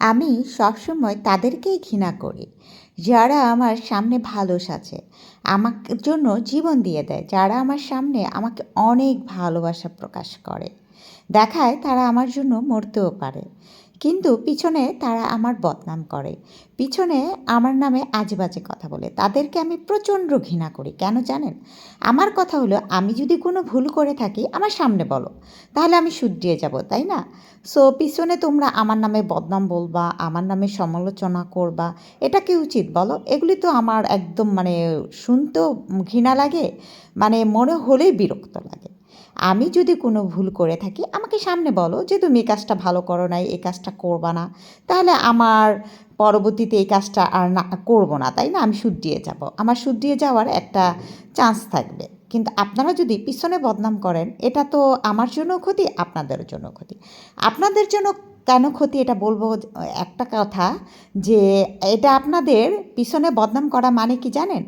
আমি সবসময় তাদেরকেই ঘৃণা করি। যারা আমার সামনে ভালো সাজে আমার জন্য জীবন দিয়ে দেয়। যারা আমার সামনে আমাকে অনেক ভালোবাসা প্রকাশ করে, দেখায় তারা আমার জন্য মরতেও পারে। কিন্তু পিছনে তারা আমার বদনাম করে। পিছনে আমার নামে আজে বাজে কথা বলে। তাদেরকে আমি প্রচণ্ড ঘৃণা করি। কেন জানেন? আমার কথা হলো, আমি যদি কোনো ভুল করে থাকি, আমার সামনে বলো। তাহলে আমি শুধরিয়ে যাব, তাই না? সো পিছনে তোমরা আমার নামে বদনাম বলবা, আমার নামে সমালোচনা করবা, এটা কি উচিত বলো? এগুলি তো আমার একদম মানে শুনতেও ঘৃণা লাগে মানে মনে হলেই বিরক্ত লাগে। আমি যদি কোনো ভুল করে থাকি, আমাকে সামনে বলো যে, তুমি এই কাজটা ভালো করো নাই, এই কাজটা করবা না। তাহলে আমার পরবর্তীতে এই কাজটা আর না, করব না, তাই না? আমি শুধরিয়ে যাব। আমার শুধরিয়ে যাওয়ার একটা চান্স থাকবে। কিন্তু আপনারা যদি পিছনে বদনাম করেন, এটা তো আমার জন্য ক্ষতি, আপনাদের জন্য ক্ষতি। আপনাদের জন্য কেন ক্ষতি? এটা বলব একটা কথা যে, এটা আপনাদের পিছনে বদনাম করা মানে কি জানেন?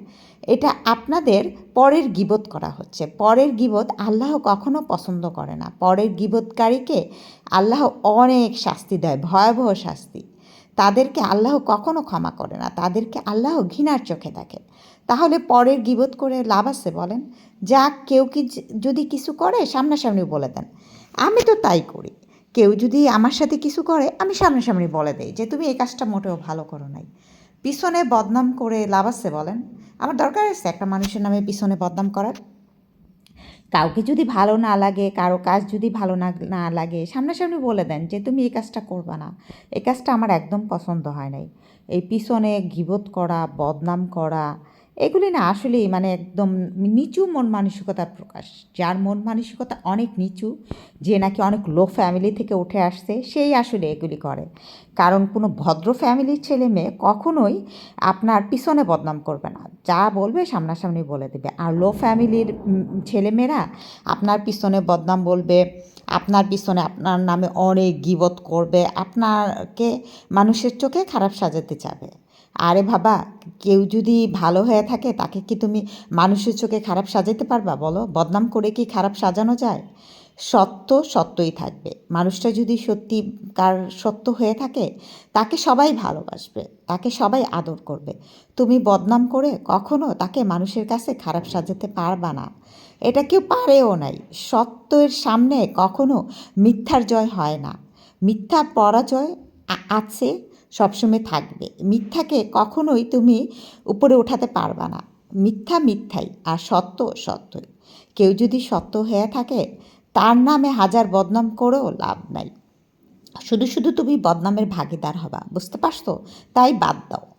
এটা আপনাদের পরের গিবত করা হচ্ছে। পরের গিবত আল্লাহ কখনো পছন্দ করে না। পরের গিবতকারীকে আল্লাহ অনেক শাস্তি দেয়, ভয়াবহ শাস্তি। তাদেরকে আল্লাহ কখনো ক্ষমা করে না। তাদেরকে আল্লাহ ঘৃণার চোখে দেখে তাহলে পরের গিবত করে লাভ আছে বলেন? যা কেউ কি যদি কিছু করে, সামনাসামনি বলে দেন। আমি তো তাই করি। কেউ যদি আমার সাথে কিছু করে, আমি সামনাসামনি বলে দেই যে, তুমি এই কাজটা মোটেও ভালো করো নাই। পিছনে বদনাম করে লাভ আছে বলেন। আমার দরকার আছে একটা মানুষের নামে পিছনে বদনাম করার। কাউকে যদি ভালো না লাগে, কারও কাজ যদি ভালো না না লাগে, সামনাসামনি বলে দেন যে, তুমি এই কাজটা করবা না। এই কাজটা আমার একদম পছন্দ হয় নাই। এই পিছনে গিবত করা, বদনাম করা এগুলি না আসলেই মানে একদম নিচু মন মানসিকতার প্রকাশ। যার মন মানসিকতা অনেক নিচু, যে নাকি অনেক লো ফ্যামিলি থেকে উঠে আসছে, সেই আসলে এগুলি করে। কারণ কোনো ভদ্র ফ্যামিলির ছেলে মেয়ে কখনোই আপনার পিছনে বদনাম করবে না। যা বলবে সামনাসামনি বলে দেবে। আর লো ফ্যামিলির ছেলেমেয়েরা আপনার পিছনে বদনাম বলবে আপনার পিছনে আপনার নামে অনেক গিবত করবে, আপনাকে মানুষের চোখে খারাপ সাজাতে চাবে। আরে বাবা, কেউ যদি ভালো হয়ে থাকে, তাকে কি তুমি মানুষের চোখে খারাপ সাজাতে পারবা বলো? বদনাম করে কি খারাপ সাজানো যায়? সত্য সত্যই থাকবে। মানুষটা যদি সত্যি কার সত্য হয়ে থাকে, তাকে সবাই ভালোবাসবে, তাকে সবাই আদর করবে। তুমি বদনাম করে কখনো তাকে মানুষের কাছে খারাপ সাজাতে পারবা না। এটা কেউ পারেও নাই। সত্যের সামনে কখনো মিথ্যার জয় হয় না। মিথ্যা পরাজয় আছে, সবসময় থাকবে। মিথ্যাকে কখনোই তুমি উপরে উঠাতে পারবা না। মিথ্যা মিথ্যাই, আর সত্য সত্যই। কেউ যদি সত্য হয়ে থাকে, তার নামে হাজার বদনাম করেও লাভ নাই। শুধু শুধু তুমি বদনামের ভাগিদার হবা, বুঝতে পারছ? তাই বাদ দাও।